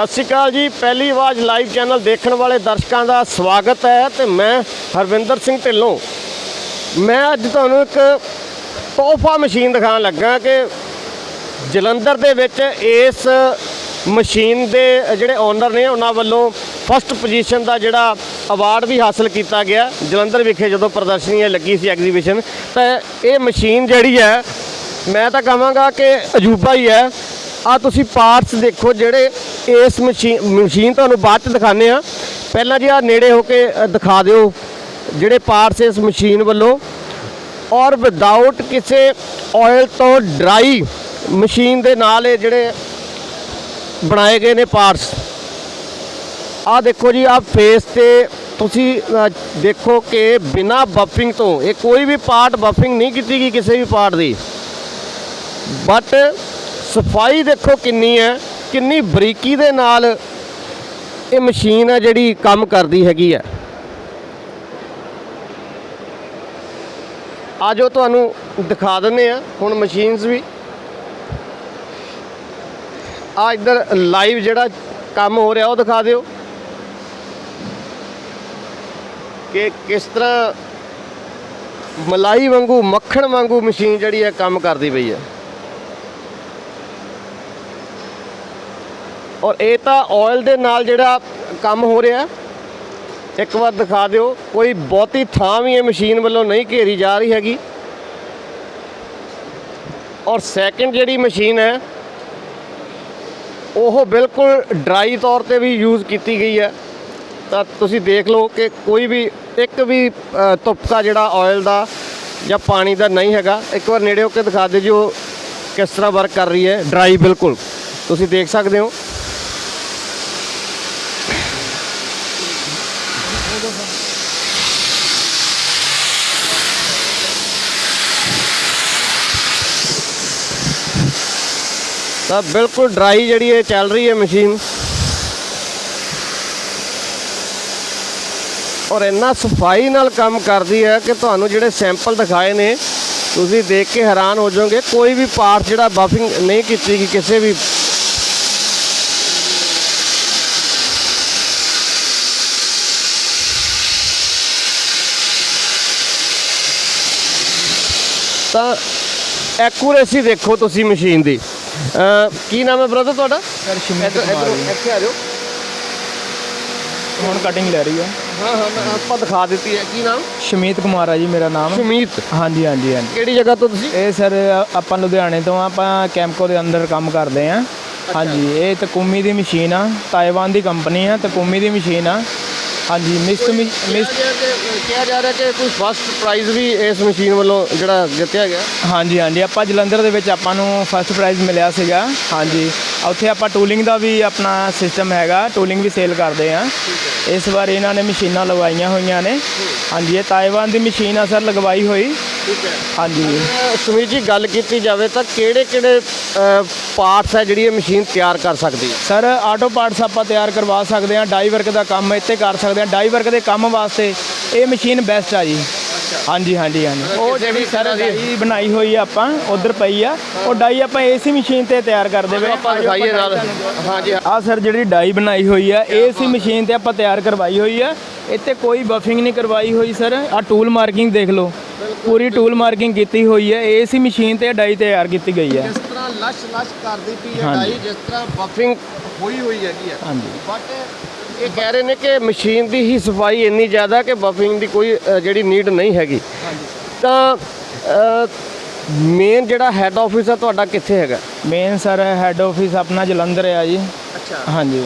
ਸਤਿ ਸ਼੍ਰੀ ਅਕਾਲ ਜੀ। ਪਹਿਲੀ ਆਵਾਜ਼ ਲਾਈਵ ਚੈਨਲ ਦੇਖਣ ਵਾਲੇ ਦਰਸ਼ਕਾਂ ਦਾ ਸਵਾਗਤ ਹੈ ਤੇ ਮੈਂ ਹਰਵਿੰਦਰ ਸਿੰਘ ਢਿੱਲੋਂ। ਮੈਂ ਅੱਜ ਤੁਹਾਨੂੰ ਇੱਕ ਤੋਹਫਾ ਮਸ਼ੀਨ ਦਿਖਾਉਣ ਲੱਗਾ ਕਿ ਜਲੰਧਰ ਦੇ ਵਿੱਚ ਇਸ ਮਸ਼ੀਨ ਦੇ ਜਿਹੜੇ ਓਨਰ ਨੇ, ਉਹਨਾਂ ਵੱਲੋਂ ਫਸਟ ਪੋਜੀਸ਼ਨ ਦਾ ਜਿਹੜਾ ਅਵਾਰਡ ਵੀ ਹਾਸਲ ਕੀਤਾ ਗਿਆ। ਜਲੰਧਰ ਵਿਖੇ ਜਦੋਂ ਪ੍ਰਦਰਸ਼ਨੀ ਲੱਗੀ ਸੀ ਐਗਜ਼ੀਬਿਸ਼ਨ ਤਾਂ ਇਹ ਮਸ਼ੀਨ ਜਿਹੜੀ ਹੈ, ਮੈਂ ਤਾਂ ਕਹਾਂਗਾ ਕਿ ਅਜੂਬਾ ਹੀ ਹੈ। ਆ ਤੁਸੀਂ ਪਾਰਟਸ ਦੇਖੋ ਜਿਹੜੇ ਇਸ ਮਸ਼ੀਨ ਮਸ਼ੀਨ ਤੁਹਾਨੂੰ ਬਾਅਦ ਚ ਦਿਖਾਣੇ ਆ ਪਹਿਲਾਂ ਜੀ ਆ ਨੇੜੇ ਹੋ ਕੇ ਦਿਖਾ ਦਿਓ ਜਿਹੜੇ ਪਾਰਟਸ ਇਸ ਮਸ਼ੀਨ ਵੱਲੋਂ। ਔਰ ਵਿਦਆਊਟ ਕਿਸੇ ਆਇਲ ਤੋਂ ਡਰਾਈ ਮਸ਼ੀਨ ਦੇ ਨਾਲ ਇਹ ਜਿਹੜੇ ਬਣਾਏ ਗਏ ਨੇ ਪਾਰਟਸ ਆ ਦੇਖੋ ਜੀ, ਆ ਫੇਸ ਤੇ ਤੁਸੀਂ ਦੇਖੋ ਕਿ ਬਿਨਾ ਬਫਿੰਗ ਤੋਂ, ਇਹ ਕੋਈ ਵੀ ਪਾਰਟ ਬਫਿੰਗ ਨਹੀਂ ਕੀਤੀ ਗਈ ਕਿਸੇ ਵੀ ਪਾਰਟ ਦੀ। ਬਟ ਸਫ਼ਾਈ ਦੇਖੋ ਕਿੰਨੀ ਹੈ, ਕਿੰਨੀ ਬਰੀਕੀ ਦੇ ਨਾਲ ਇਹ ਮਸ਼ੀਨ ਹੈ ਜਿਹੜੀ ਕੰਮ ਕਰਦੀ ਹੈਗੀ ਹੈ। ਆਜੋ ਤੁਹਾਨੂੰ ਦਿਖਾ ਦਿੰਨੇ ਆ ਹੁਣ ਮਸ਼ੀਨਸ ਵੀ। ਆ ਇੱਧਰ ਲਾਈਵ ਜਿਹੜਾ ਕੰਮ ਹੋ ਰਿਹਾ, ਉਹ ਦਿਖਾ ਦਿਓ। ਕਿ ਕਿਸ ਤਰ੍ਹਾਂ ਮਲਾਈ ਵਾਂਗੂ, ਮੱਖਣ ਵਾਂਗੂ ਮਸ਼ੀਨ ਜਿਹੜੀ ਹੈ, ਕੰਮ ਕਰਦੀ ਪਈ ਹੈ। ਔਰ ਇਹ ਤਾਂ ਆਇਲ ਦੇ ਨਾਲ ਜਿਹੜਾ ਕੰਮ ਹੋ ਰਿਹਾ ਇੱਕ ਵਾਰ ਦਿਖਾ ਦਿਓ ਕੋਈ ਬਹੁਤੀ ਥਾਂ ਵੀ ਇਹ ਮਸ਼ੀਨ ਵੱਲੋਂ ਨਹੀਂ ਘੇਰੀ ਜਾ ਰਹੀ ਹੈਗੀ। ਔਰ ਸੈਕਿੰਡ ਜਿਹੜੀ ਮਸ਼ੀਨ ਹੈ ਉਹ ਬਿਲਕੁਲ ਡਰਾਈ ਤੌਰ ਤੇ ਵੀ ਯੂਜ਼ ਕੀਤੀ ਗਈ ਹੈ। ਤਾਂ ਤੁਸੀਂ ਦੇਖ ਲਓ ਕਿ ਕੋਈ ਵੀ ਇੱਕ ਵੀ ਤੁਪਕਾ ਜਿਹੜਾ ਆਇਲ ਦਾ ਜਾਂ ਪਾਣੀ ਦਾ ਨਹੀਂ ਹੈਗਾ। ਇੱਕ ਵਾਰ ਨੇੜੇ ਹੋ ਕੇ ਦਿਖਾ ਦਿਓ ਜੀ ਉਹ ਕਿਸ ਤਰ੍ਹਾਂ ਵਰਕ ਕਰ ਰਹੀ ਹੈ। ਡਰਾਈ ਬਿਲਕੁਲ। ਤੁਸੀਂ ਦੇਖ ਸਕਦੇ ਹੋ। ਤਾਂ ਬਿਲਕੁਲ ਡਰਾਈ ਜਿਹੜੀ ਹੈ ਚੱਲ ਰਹੀ ਹੈ ਮਸ਼ੀਨ ਔਰ ਇੰਨਾ ਸਫ਼ਾਈ ਨਾਲ ਕੰਮ ਕਰਦੀ ਹੈ ਕਿ ਤੁਹਾਨੂੰ ਜਿਹੜੇ ਸੈਂਪਲ ਦਿਖਾਏ ਨੇ, ਤੁਸੀਂ ਦੇਖ ਕੇ ਹੈਰਾਨ ਹੋ ਜਾਓਗੇ। ਕੋਈ ਵੀ ਪਾਰਟ ਜਿਹੜਾ ਬਫਿੰਗ ਨਹੀਂ ਕੀਤੀ ਗਈ, ਕਿਸੇ ਵੀ ਤਾਂ ਐਕੂਰੇਸੀ ਦੇਖੋ ਤੁਸੀਂ ਮਸ਼ੀਨ ਦੀ। ਕੀ ਨਾਮ ਹੈ ਬ੍ਰਦਰ ਤੁਹਾਡਾ? ਸਰ ਸ਼ਮੀਤ ਕੁਮਾਰ। ਇੱਥੇ ਆ ਜਾਓ। ਹੁਣ ਕਟਿੰਗ ਲੈ ਰਹੀ ਹੈ ਹਾਂ ਹਾਂ ਮੈਂ ਆਪਾਂ ਦਿਖਾ ਦਿੱਤੀ ਹੈ। ਕੀ ਨਾਮ? ਸ਼ਮੀਤ ਕੁਮਾਰ ਆ ਜੀ ਮੇਰਾ ਨਾਮ। ਸੁਮੀਤ। ਹਾਂਜੀ ਹਾਂਜੀ ਹਾਂਜੀ। ਕਿਹੜੀ ਜਗ੍ਹਾ ਤੋਂ ਤੁਸੀਂ? ਇਹ ਸਰ ਆਪਾਂ ਲੁਧਿਆਣੇ ਤੋਂ ਆਪਾਂ ਕੈਂਪਕੋ ਦੇ ਅੰਦਰ ਕੰਮ ਕਰਦੇ ਆ। ਹਾਂਜੀ ਇਹ ਤਕੂਮੀ ਦੀ ਮਸ਼ੀਨ ਆ ਤਾਇਵਾਨ ਦੀ ਕੰਪਨੀ ਆ ਤਕੂਮੀ ਦੀ ਮਸ਼ੀਨ ਆ। ਹਾਂਜੀ ਮਿਸਟ ਮਿਸਟ ਕਿਹਾ ਜਾ ਰਿਹਾ ਕਿ- ਕਿਹਾ ਜਾ ਰਿਹਾ ਕਿ ਕੋਈ ਫਸਟ ਪ੍ਰਾਈਜ਼ ਵੀ ਇਸ ਮਸ਼ੀਨ ਵੱਲੋਂ ਜਿਹੜਾ ਜਿੱਤਿਆ ਗਿਆ? ਹਾਂਜੀ ਹਾਂਜੀ ਆਪਾਂ ਜਲੰਧਰ ਦੇ ਵਿੱਚ ਆਪਾਂ ਨੂੰ ਫਸਟ ਪ੍ਰਾਈਜ਼ ਮਿਲਿਆ ਸੀਗਾ। ਹਾਂਜੀ ਉੱਥੇ ਆਪਾਂ ਟੂਲਿੰਗ ਦਾ ਵੀ ਆਪਣਾ ਸਿਸਟਮ ਹੈਗਾ ਟੂਲਿੰਗ ਵੀ ਸੇਲ ਕਰਦੇ ਆ ਇਸ ਵਾਰ ਇਹਨਾਂ ਨੇ ਮਸ਼ੀਨਾਂ ਲਗਵਾਈਆਂ ਹੋਈਆਂ ਨੇ। ਹਾਂਜੀ ਇਹ ਤਾਇਵਾਨ ਦੀ ਮਸ਼ੀਨ ਆ ਸਰ ਲਗਵਾਈ ਹੋਈ। ਠੀਕ ਹੈ। ਹਾਂਜੀ। ਸੁਮੀਤ ਜੀ ਗੱਲ ਕੀਤੀ ਜਾਵੇ ਤਾਂ ਕਿਹੜੇ ਕਿਹੜੇ ਪਾਰਟਸ ਹੈ ਜਿਹੜੀ ਇਹ ਮਸ਼ੀਨ ਤਿਆਰ ਕਰ ਸਕਦੀ? ਹੈ ਸਰ ਆਟੋ ਪਾਰਟਸ ਆਪਾਂ ਤਿਆਰ ਕਰਵਾ ਸਕਦੇ ਹਾਂ ਡਾਈ ਵਰਕ ਦਾ ਕੰਮ ਇੱਥੇ ਕਰ ਸਕਦੇ ਹਾਂ। ਡਾਈ ਵਰਕ ਦੇ ਕੰਮ ਵਾਸਤੇ ਇਹ ਮਸ਼ੀਨ ਬੈਸਟ ਆ ਜੀ। ਹਾਂਜੀ ਹਾਂਜੀ ਹਾਂਜੀ। ਉਹ ਜਿਹੜੀ ਸਰ ਡਾਈ ਬਣਾਈ ਹੋਈ ਆ ਆਪਾਂ ਉਧਰ ਪਈ ਆ। ਉਹ ਡਾਈ ਆਪਾਂ ਏਸੀ ਮਸ਼ੀਨ ਤੇ ਤਿਆਰ ਕਰਦੇ ਵੇ। ਆਪਾਂ ਦਿਖਾਈਏ ਨਾਲ। ਹਾਂਜੀ ਆ ਸਰ ਜਿਹੜੀ ਡਾਈ ਬਣਾਈ ਹੋਈ ਆ ਏਸੀ ਮਸ਼ੀਨ ਤੇ ਆਪਾਂ ਤਿਆਰ ਕਰਵਾਈ ਹੋਈ ਆ। ਇੱਥੇ ਕੋਈ ਬਫਿੰਗ ਨਹੀਂ ਕਰਵਾਈ ਹੋਈ ਸਰ ਆ ਟੂਲ ਮਾਰਕਿੰਗ ਦੇਖ ਲਓ। ਪੂਰੀ ਟੂਲ ਮਾਰਕਿੰਗ ਕੀਤੀ ਹੋਈ ਹੈ। ਏਸੀ ਮਸ਼ੀਨ ਤੇ ਡਾਈ ਤਿਆਰ ਕੀਤੀ ਗਈ ਹੈ। ਜਿਸ ਤਰ੍ਹਾਂ ਲਸ਼ ਲਸ਼ ਕਰਦੀ ਪਈ ਹੈ। ਡਾਈ ਜਿਸ ਤਰ੍ਹਾਂ ਬਫਿੰਗ ਹੋਈ ਹੋਈ ਹੈਗੀ ਹੈ। ਹਾਂਜੀ। ਬਟ ਇਹ ਕਹਿ ਰਹੇ ਨੇ ਕਿ ਮਸ਼ੀਨ ਦੀ ਹੀ ਸਫ਼ਾਈ ਇੰਨੀ ਜ਼ਿਆਦਾ ਕਿ ਬਫਿੰਗ ਦੀ ਕੋਈ ਅ, ਜਿਹੜੀ ਨੀਡ ਨਹੀਂ ਹੈਗੀ। ਤਾਂ ਮੇਨ ਜਿਹੜਾ ਹੈੱਡ ਆਫਿਸ ਹੈ ਤੁਹਾਡਾ ਕਿੱਥੇ ਹੈਗਾ? ਮੇਨ ਸਰ ਹੈੱਡ ਆਫਿਸ ਆਪਣਾ ਜਲੰਧਰ ਆ ਜੀ। ਅੱਛਾ। ਹਾਂਜੀ।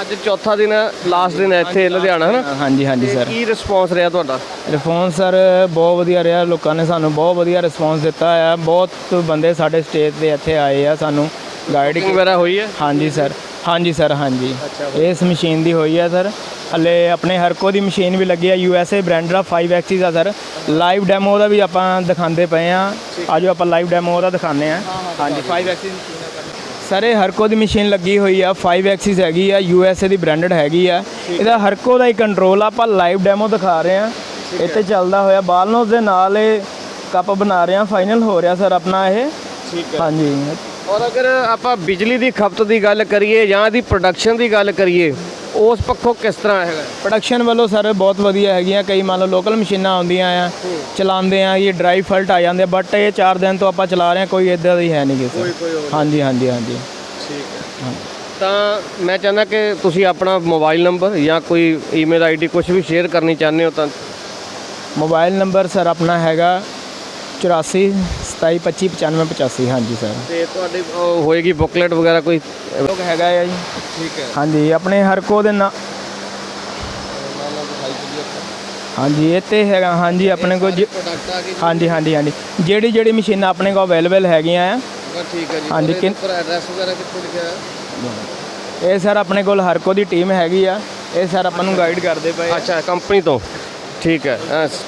ਅੱਜ ਚੌਥਾ ਦਿਨ ਲਾਸਟ ਦਿਨ ਹੈ ਇੱਥੇ ਲੁਧਿਆਣਾ ਹੈ ਨਾ ਹਾਂਜੀ ਹਾਂਜੀ ਸਰ ਕੀ ਰਿਸਪੌਂਸ ਰਿਹਾ ਤੁਹਾਡਾ? ਰਿਸਪੌਂਸ ਸਰ ਬਹੁਤ ਵਧੀਆ ਰਿਹਾ। ਲੋਕਾਂ ਨੇ ਸਾਨੂੰ ਬਹੁਤ ਵਧੀਆ ਰਿਸਪੌਂਸ ਦਿੱਤਾ ਆ। ਬਹੁਤ ਬੰਦੇ ਸਾਡੇ ਸਟੇਜ ਤੇ ਇੱਥੇ ਆਏ ਆ ਸਾਨੂੰ ਗਾਈਡ ਵਗੈਰਾ ਹੋਈ ਹੈ? ਹਾਂਜੀ ਸਰ ਹਾਂਜੀ ਸਰ ਹਾਂਜੀ। ਇਸ ਮਸ਼ੀਨ ਦੀ ਹੋਈ ਹੈ ਸਰ ਹਲੇ ਆਪਣੇ ਹਰਕੋ ਦੀ ਮਸ਼ੀਨ ਵੀ ਲੱਗੀ ਹੈ ਯੂ ਐਸ ਏ ਬ੍ਰਾਂਡ ਦਾ 5 ਐਕਸਿਸ ਆ ਸਰ ਲਾਈਵ ਡੈਮੋ ਦਾ ਵੀ ਆਪਾਂ ਦਿਖਾਉਂਦੇ ਪਏ ਆ। ਆਜੋ ਆਪਾਂ ਲਾਈਵ ਡੈਮੋ ਉਹਦਾ ਦਿਖਾਉਂਦੇ ਆ। ਹਾਂਜੀ। 5 ਐਕਸਿਸ ਸਰ ਹਰਕੋ ਦੀ ਮਸ਼ੀਨ ਲੱਗੀ ਹੋਈ ਆ 5 ਐਕਸਿਸ ਹੈਗੀ ਆ ਯੂ ਐਸ ਏ ਦੀ ਬ੍ਰਾਂਡਡ ਹੈਗੀ ਆ। ਇਹਦਾ ਹਰਕੋ ਦਾ ਹੀ ਕੰਟਰੋਲ ਆਪਾਂ ਲਾਈਵ ਡੈਮੋ ਦਿਖਾ ਰਹੇ ਆ। ਇੱਥੇ ਚੱਲਦਾ ਹੋਇਆ ਬਾਲਨੋਸ ਦੇ ਨਾਲ ਇਹ ਕੱਪ ਬਣਾ ਰਹੇ ਆ ਫਾਈਨਲ ਹੋ ਰਿਹਾ ਸਰ ਆਪਣਾ ਇਹ। ਠੀਕ ਹਾਂਜੀ। ਔਰ ਅਗਰ ਆਪਾਂ ਬਿਜਲੀ ਦੀ ਖਪਤ ਦੀ ਗੱਲ ਕਰੀਏ ਜਾਂ ਇਹਦੀ ਪ੍ਰੋਡਕਸ਼ਨ ਦੀ ਗੱਲ ਕਰੀਏ ਉਸ ਪੱਖੋਂ ਕਿਸ ਤਰ੍ਹਾਂ ਹੈਗਾ? ਪ੍ਰੋਡਕਸ਼ਨ ਵੱਲੋਂ ਸਰ ਬਹੁਤ ਵਧੀਆ ਹੈਗੀਆਂ। ਕਈ ਮੰਨ ਲਓ ਲੋਕਲ ਮਸ਼ੀਨਾਂ ਆਉਂਦੀਆਂ ਆ ਚਲਾਉਂਦੇ ਆ ਇਹ ਡਰਾਈ ਫਲਟ ਆ ਜਾਂਦੇ ਬਟ ਇਹ 4 ਦਿਨ ਤੋਂ ਆਪਾਂ ਚਲਾ ਰਹੇ ਹਾਂ ਕੋਈ ਇਦਾਂ ਦੀ ਹੈ ਨਹੀਂ ਕਿਸੇ। ਹਾਂਜੀ ਹਾਂਜੀ ਹਾਂਜੀ। ਠੀਕ ਹੈ। ਤਾਂ ਮੈਂ ਚਾਹੁੰਦਾ ਕਿ ਤੁਸੀਂ ਆਪਣਾ ਮੋਬਾਈਲ ਨੰਬਰ ਜਾਂ ਕੋਈ ਈਮੇਲ ਆਈਡੀ ਕੁਝ ਵੀ ਸ਼ੇਅਰ ਕਰਨੀ ਚਾਹੁੰਦੇ ਹੋ ਤਾਂ ਮੋਬਾਈਲ ਨੰਬਰ ਸਰ ਆਪਣਾ ਹੈਗਾ 84 27 25 95 85 ਹਾਂਜੀ ਸਰ ਤੇ ਤੁਹਾਡੀ ਉਹ ਹੋਏਗੀ ਬੁਕਲੇਟ ਵਗੈਰਾ ਕੋਈ ਲੋਕ ਹੈਗਾ ਆ ਜੀ ਠੀਕ ਹੈ ਹਾਂਜੀ ਆਪਣੇ ਹਰ ਕੋ ਦੇ ਨਾ ਹਾਂਜੀ ਇਹ ਤੇ ਹੈਗਾ ਹਾਂਜੀ ਆਪਣੇ ਕੋਲ ਜ- ਪ੍ਰੋਡਕਟ ਆ ਗਏ ਹਾਂਜੀ ਹਾਂਜੀ ਹਾਂਜੀ ਜਿਹੜੀ ਜਿਹੜੀ ਮਸ਼ੀਨਾਂ ਆਪਣੇ ਕੋਲ ਅਵੇਲੇਬਲ ਹੈਗੀਆਂ ਆ ਠੀਕ ਹੈ ਜੀ ਹਾਂਜੀ, ਉਹਦੇ ਕਿੰਨ- ਉੱਪਰ ਐਡਰੈਸ ਵਗੈਰਾ ਕਿੱਥੇ ਲਿਖਿਆ ਹੈ ਇਹ ਸਰ ਆਪਣੇ ਕੋਲ ਹਰ ਕੋ ਦੀ ਟੀਮ ਹੈਗੀ ਆ ਇਹ ਸਰ ਆਪਾਂ ਨੂੰ ਗਾਈਡ ਕਰਦੇ ਪਏ ਆ अच्छा कंपनी तो ठीक है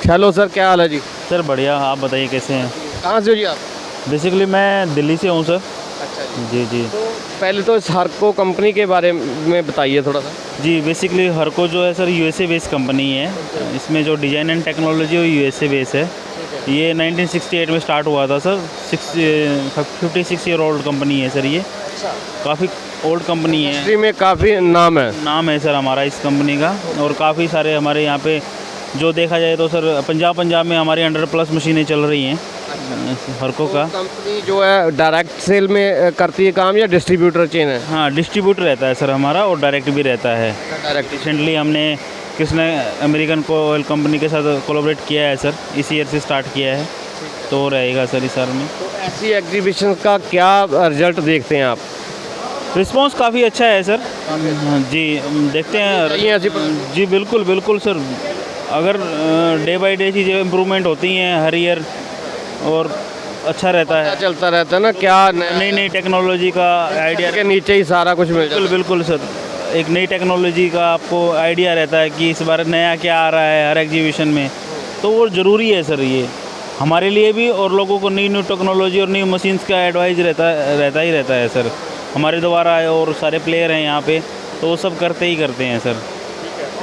हेलो सर क्या हाल है जी सर बढ़िया आप बताइए कैसे हैं कहाँ से हो जी आप? बेसिकली मैं दिल्ली से हूँ सर अच्छा जी। जी जी। तो पहले तो इस हरको कंपनी के बारे में बताइए थोड़ा सा। जी बेसिकली हरको जो है सर यूएसए बेस्ड कंपनी है। इसमें जो डिज़ाइन एंड टेक्नोलॉजी वो यूएसए बेस है। ये 1968 में स्टार्ट हुआ था sir six fifty six year old company है सर ये। काफ़ी ओल्ड कंपनी है। इंडस्ट्री में काफ़ी नाम है। नाम है सर हमारा इस कंपनी का। और काफ़ी सारे हमारे यहाँ पे जो देखा जाए तो सर पंजाब पंजाब में हमारे अंडर प्लस मशीनें चल रही हैं। हरको का कंपनी जो है डायरेक्ट सेल में करती है काम या डिस्ट्रीब्यूटर चेन है? हाँ डिस्ट्रीब्यूटर रहता है सर हमारा और डायरेक्ट भी रहता है। डायरेक्ट रिसेंटली हमने कृष्णा अमेरिकन को ऑयल कंपनी के साथ कोलोबरेट किया है सर इसी ईयर से स्टार्ट किया है। तो रहेगा सर इस साल में। तो ऐसी एग्जीबिशन का क्या रिज़ल्ट देखते हैं आप? रिस्पांस काफ़ी अच्छा है सर। हाँ, जी देखते हैं। जी बिल्कुल बिल्कुल सर। अगर डे बाय डे चीज़ें इम्प्रूवमेंट होती हैं हर ईयर और अच्छा रहता है। चलता रहता है ना क्या नई नई टेक्नोलॉजी का आइडिया के नीचे ही सारा कुछ मिल बिल्कुल बिल्कुल सर। एक नई टेक्नोलॉजी का आपको आइडिया रहता है कि इस बार नया क्या आ रहा है हर एग्जीबिशन में। तो वो ज़रूरी है सर ये। हमारे लिए भी और लोगों को नई न्यू टेक्नोलॉजी और न्यू मशीन्स का एडवाइज रहता रहता ही रहता है सर। हमारे द्वारा और सारे प्लेयर हैं यहाँ पे तो वो सब करते ही करते हैं सर।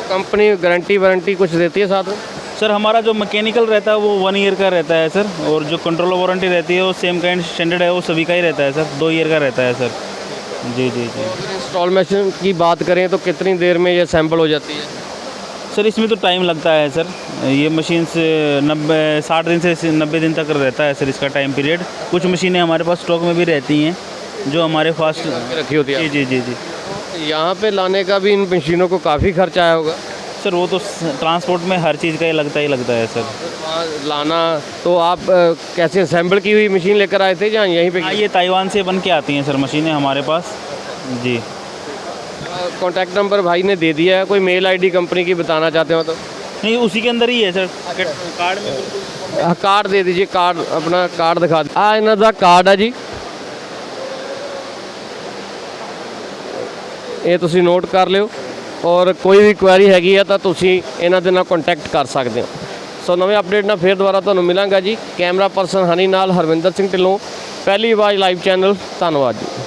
कंपनी गारंटी वारंटी कुछ देती है साथ में? सर हमारा जो मैकेनिकल रहता है वो वन ईयर का रहता है सर और जो कंट्रोल वारंटी रहती है वो सेम काइंड स्टैंडर्ड है वो सभी का ही रहता है सर दो ईयर का रहता है सर। जी जी जी। इंस्टॉलमेशन की बात करें तो कितनी देर में ये सैंपल हो जाती है? सर इसमें तो टाइम लगता है सर। ये मशीन से नब्बे साठ दिन से नब्बे दिन तक रहता है सर इसका टाइम पीरियड कुछ मशीनें हमारे पास स्टॉक में भी रहती हैं जो हमारे फास्ट रखी होती है। जी जी जी जी। यहाँ पे लाने का भी इन मशीनों को काफ़ी खर्चा आया होगा। सर वो तो ट्रांसपोर्ट में हर चीज़ का ही लगता ही लगता है सर। लाना तो आप कैसे असेंबल की हुई मशीन लेकर आए थे जहाँ यहीं पर हाँ, ये ताइवान से बन के आती हैं सर मशीनें हमारे पास। जी। कॉन्टैक्ट नंबर भाई ने दे दिया है कोई मेल आईडी कंपनी की बताना चाहते हो तो? नहीं उसी के अंदर ही है सर। हाँ, कार्ड में हाँ, कार्ड दे दीजिए कार्ड अपना कार्ड दिखा दी हाँ इन्हों का कार्ड है जी। ये तुम नोट कर लियो। ਔਰ ਕੋਈ ਵੀ ਕੁਐਰੀ ਹੈਗੀ ਆ ਤਾਂ ਤੁਸੀਂ ਇਹਨਾਂ ਦੇ ਨਾਲ ਕੰਟੈਕਟ ਕਰ ਸਕਦੇ ਹੋ। ਸੋ ਨਵੇਂ ਅਪਡੇਟ ਨਾਲ ਫੇਰ ਦੁਬਾਰਾ ਤੁਹਾਨੂੰ ਮਿਲਾਂਗਾ ਜੀ। ਕੈਮਰਾ ਪਰਸਨ ਹਨੀ ਨਾਲ ਹਰਵਿੰਦਰ ਸਿੰਘ ਢਿੱਲੋਂ। ਪਹਿਲੀ ਆਵਾਜ਼ ਲਾਈਵ ਚੈਨਲ ਧੰਨਵਾਦ ਜੀ।